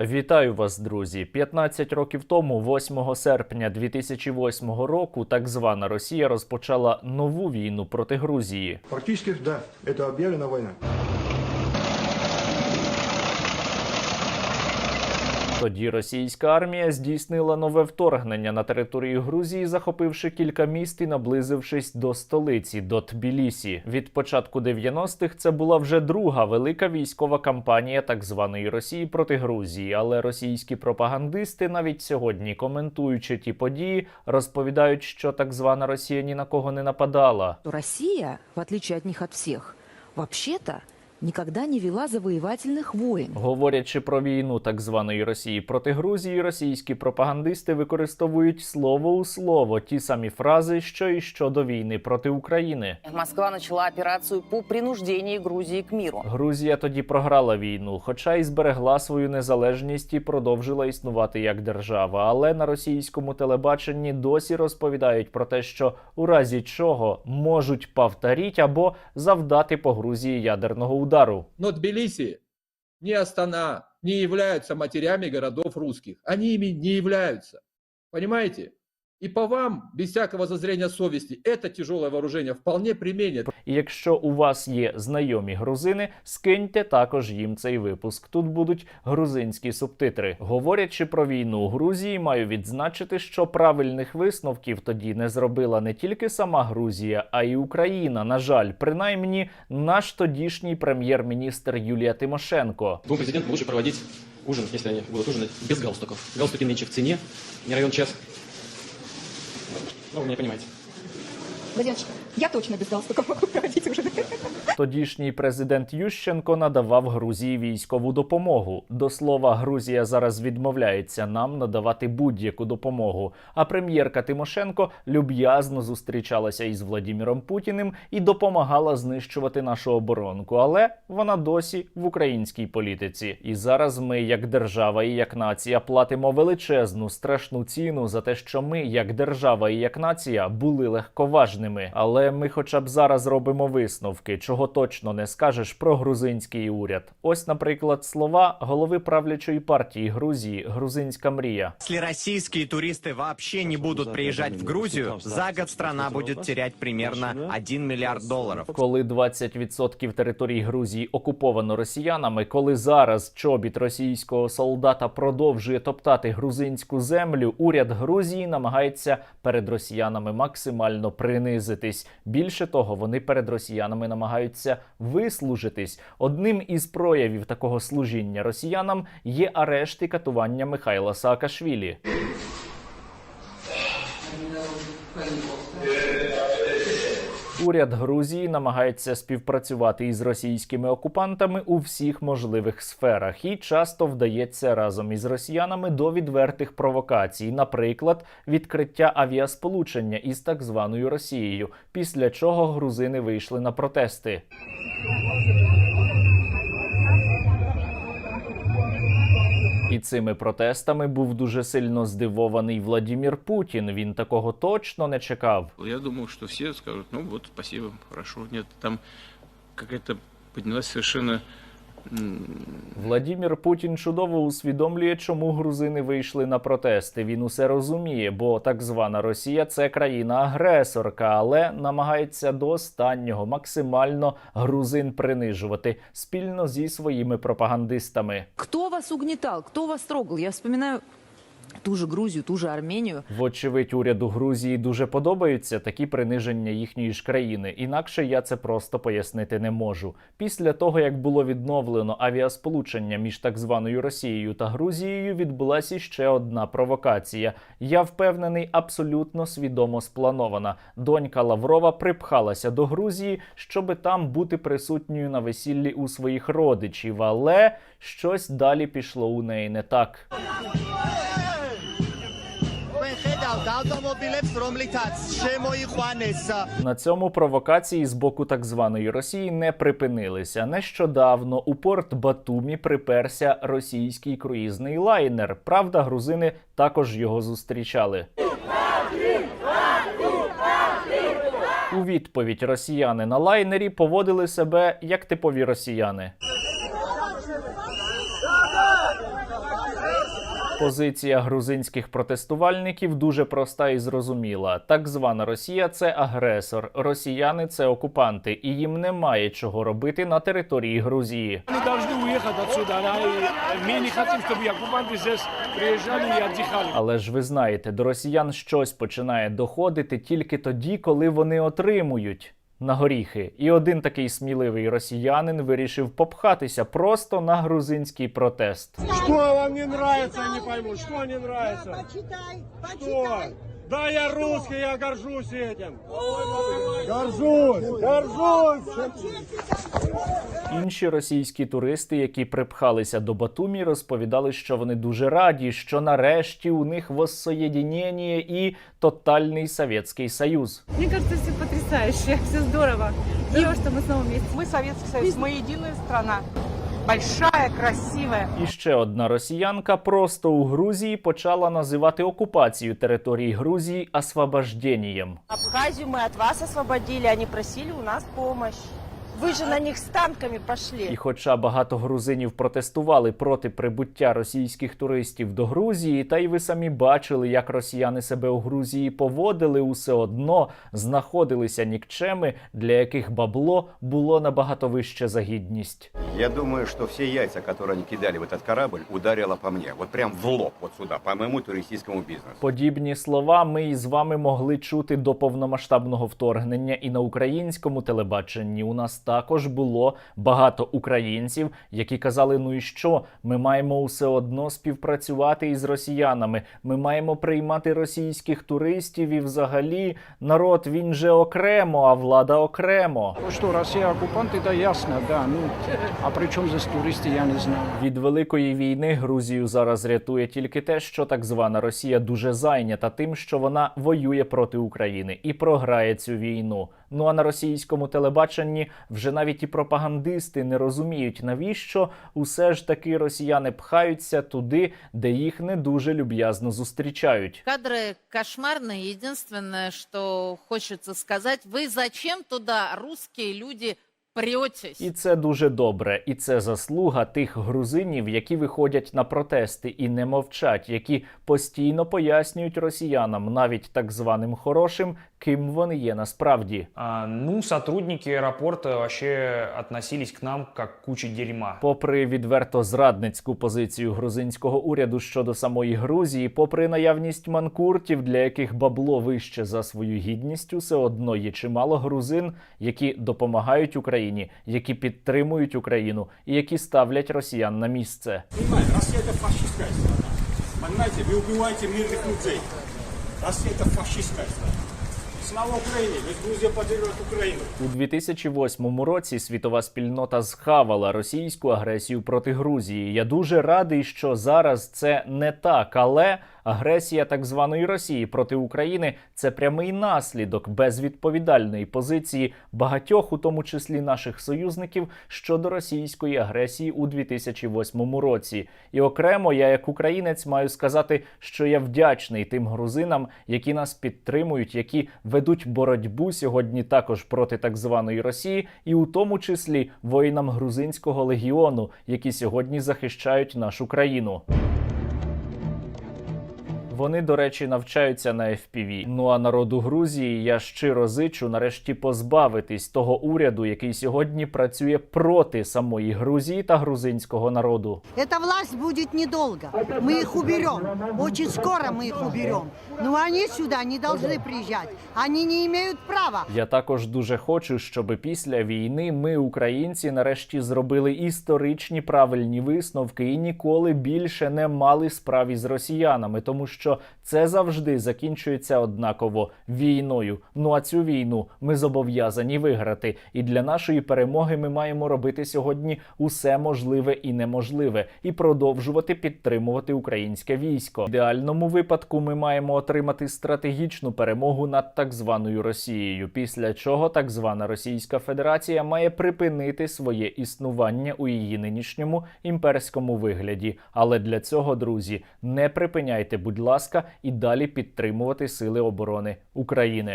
Вітаю вас, друзі! 15 років тому, 8 серпня 2008 року, так звана Росія розпочала нову війну проти Грузії. Практично, да, це об'явлена война. Тоді російська армія здійснила нове вторгнення на територію Грузії, захопивши кілька міст і наблизившись до столиці до Тбілісі. Від початку 90-х це була вже друга велика військова кампанія так званої Росії проти Грузії. Але російські пропагандисти навіть сьогодні, коментуючи ті події, розповідають, що так звана Росія ні на кого не нападала. Россия, в отличие от них от всех, вообще-то никогда не вела завоевательных войн. Говорячи про війну так званої Росії проти Грузії, російські пропагандисти використовують слово у слово ті самі фрази, що і щодо війни проти України. Москва начала операцию по принуждению Грузии к миру. Грузія тоді програла війну, хоча й зберегла свою незалежність і продовжила існувати як держава. Але на російському телебаченні досі розповідають про те, що у разі чого можуть повторіть або завдати по Грузії ядерного удару. Но Тбилиси, ни Астана не являются матерями городов русских. Они ими не являются. Понимаете? И по вам, без всякого зазрения совести, это тяжелое вооружение вполне применят. І якщо у вас є знайомі грузини, скиньте також їм цей випуск. Тут будуть грузинські субтитри. Говорячи про війну у Грузії, маю відзначити, що правильних висновків тоді не зробила не тільки сама Грузія, а й Україна. На жаль, принаймні наш тодішній прем'єр-міністр Юлія Тимошенко. Двум президентам лучше проводить ужин, если они будут ужинать без галстуков. Галстуки нынче в цене, не район час. Ну, вы меня понимаете. Я точно без галстука могу проводить уже. Тодішній президент Ющенко надавав Грузії військову допомогу. До слова, Грузія зараз відмовляється нам надавати будь-яку допомогу. А прем'єрка Тимошенко люб'язно зустрічалася із Владіміром Путіним і допомагала знищувати нашу оборонку. Але вона досі в українській політиці. І зараз ми, як держава і як нація, платимо величезну страшну ціну за те, що ми, як держава і як нація, були легковажними. Але ми, хоча б зараз робимо висновки, чого точно не скажеш про грузинський уряд. Ось, наприклад, слова голови правлячої партії Грузії Грузинська мрія. Если российские туристы вообще не будут приезжать в Грузию, за год страна будет терять примерно 1 миллиард долларов. Коли 20% території Грузії окуповано росіянами, коли зараз чобіт російського солдата продовжує топтати грузинську землю, уряд Грузії намагається перед росіянами максимально принизитись. Більше того, вони перед росіянами намагаються вислужитись. Одним із проявів такого служіння росіянам є арешт і катування Михайла Саакашвілі. Уряд Грузії намагається співпрацювати із російськими окупантами у всіх можливих сферах і часто вдається разом із росіянами до відвертих провокацій, наприклад, відкриття авіасполучення із так званою Росією, після чого грузини вийшли на протести. Цими протестами був дуже сильно здивований Владімір Путін. Він такого точно не чекав. Я думав, що всі скажуть, ну от, спасибо, хорошо. Ні, там якась піднялася совершенно Владімір Путін чудово усвідомлює, чому грузини вийшли на протести. Він усе розуміє, бо так звана Росія це країна-агресорка, але намагається до останнього максимально грузин принижувати спільно зі своїми пропагандистами. Хто вас угнітав? Хто вас трогав? Я вспоминаю ту же Грузию, ту же Армению. Вочевидь, уряду Грузії дуже подобаються такі приниження їхньої ж країни. Інакше я це просто пояснити не можу. Після того, як було відновлено авіасполучення між так званою Росією та Грузією, відбулася іще одна провокація. Я впевнений, абсолютно свідомо спланована. Донька Лаврова припхалася до Грузії, щоби там бути присутньою на весіллі у своїх родичів, але щось далі пішло у неї не так. На цьому провокації з боку так званої Росії не припинилися. Нещодавно у порт Батумі приперся російський круїзний лайнер. Правда, грузини також його зустрічали. У відповідь росіяни на лайнері поводили себе як типові росіяни. Позиція грузинських протестувальників дуже проста і зрозуміла. Так звана Росія це агресор, росіяни це окупанти, і їм немає чого робити на території Грузії. Они должны уехать отсюда. да, и мы не хотим, чтобы оккупанты здесь приезжали и отдыхали. Але ж ви знаєте, до росіян щось починає доходити тільки тоді, коли вони отримують. На горіхи, і один такий сміливий росіянин вирішив попхатися просто на грузинський протест. Що вам не подобається, я не пойму. що не нравится? Почитай, Что? Да, я русский, я горжусь этим. Горжусь, горжусь. Інші російські туристи, які припхалися до Батумі, розповідали, що вони дуже раді, що нарешті у них воссоєдінення і тотальний Совєтський Союз. Мне кажется, все потрясающе, все здорово. Здорово, что мы снова вместе. Мы Советский Союз, мы единая страна. Большая, красивая. І ще одна росіянка просто у Грузії почала називати окупацію території Грузії освобожденням. Абхазію ми від вас освободили, вони просили у нас помощь. Вы же на них с танками пошли. І хоча багато грузинів протестували проти прибуття російських туристів до Грузії, та й ви самі бачили, як росіяни себе у Грузії поводили, усе одно знаходилися нікчеми, для яких бабло було набагато вище за гідність. Я думаю, что все яйца, которые они кидали в этот корабль, ударило по мне. Вот прям в лоб, вот сюда, по моему туристическому бизнесу. Подібні слова ми із вами могли чути до повномасштабного вторгнення і на українському телебаченні. У нас також було багато українців, які казали: ну і що? Ми маємо усе одно співпрацювати із росіянами. Ми маємо приймати російських туристів, і взагалі народ він же окремо, а влада окремо. Ну что, Россия оккупант, это ясно, да. Ну, а при чем здесь туристы, я не знаю. Від великої війни Грузію зараз рятує тільки те, що так звана Росія дуже зайнята тим, що вона воює проти України і програє цю війну. Ну а на російському телебаченні вже навіть і пропагандисти не розуміють, навіщо усе ж таки росіяни пхаються туди, де їх не дуже люб'язно зустрічають. Кадры кошмарные. Единственное, что хочется сказать, вы зачем туда, русские люди, претесь? І це дуже добре, і це заслуга тих грузинів, які виходять на протести і не мовчать, які постійно пояснюють росіянам, навіть так званим хорошим, ким вони є насправді. А, ну, сотрудники аэропорта вообще относились к нам как к куче дерьма. Попри відверто зрадницьку позицію грузинського уряду щодо самої Грузії, попри наявність манкуртів, для яких бабло вище за свою гідність, усе одно є чимало грузин, які допомагають Україні, які підтримують Україну і які ставлять росіян на місце. Понимаете, Россия это фашистская страна. Понимаете, вы убиваете мирных людей. Россия это фашистская страна. Слава Україні! Грузия поддерживает Україну У 2008 році світова спільнота схавала російську агресію проти Грузії. Я дуже радий, що зараз це не так, але агресія так званої Росії проти України це прямий наслідок безвідповідальної позиції багатьох, у тому числі наших союзників, щодо російської агресії у 2008 році. І окремо я, як українець, маю сказати, що я вдячний тим грузинам, які нас підтримують, які ведуть боротьбу сьогодні також проти так званої Росії, і у тому числі воїнам грузинського легіону, які сьогодні захищають нашу країну. Вони, до речі, навчаються на FPV. Ну а народу Грузії я щиро зичу нарешті позбавитись того уряду, який сьогодні працює проти самої Грузії та грузинського народу. Эта власть будет недолго. Мы их уберем. Очень скоро мы их уберем. Но они сюда не должны приезжать. Они не имеют права. Я також дуже хочу, щоб після війни ми, українці, нарешті зробили історичні правильні висновки і ніколи більше не мали справ із росіянами, тому що це завжди закінчується однаково війною. Ну а цю війну ми зобов'язані виграти. І для нашої перемоги ми маємо робити сьогодні усе можливе і неможливе, і продовжувати підтримувати українське військо. В ідеальному випадку ми маємо отримати стратегічну перемогу над так званою Росією. Після чого так звана Російська Федерація має припинити своє існування у її нинішньому імперському вигляді. Але для цього, друзі, не припиняйте, будь ласка, і далі підтримувати сили оборони України.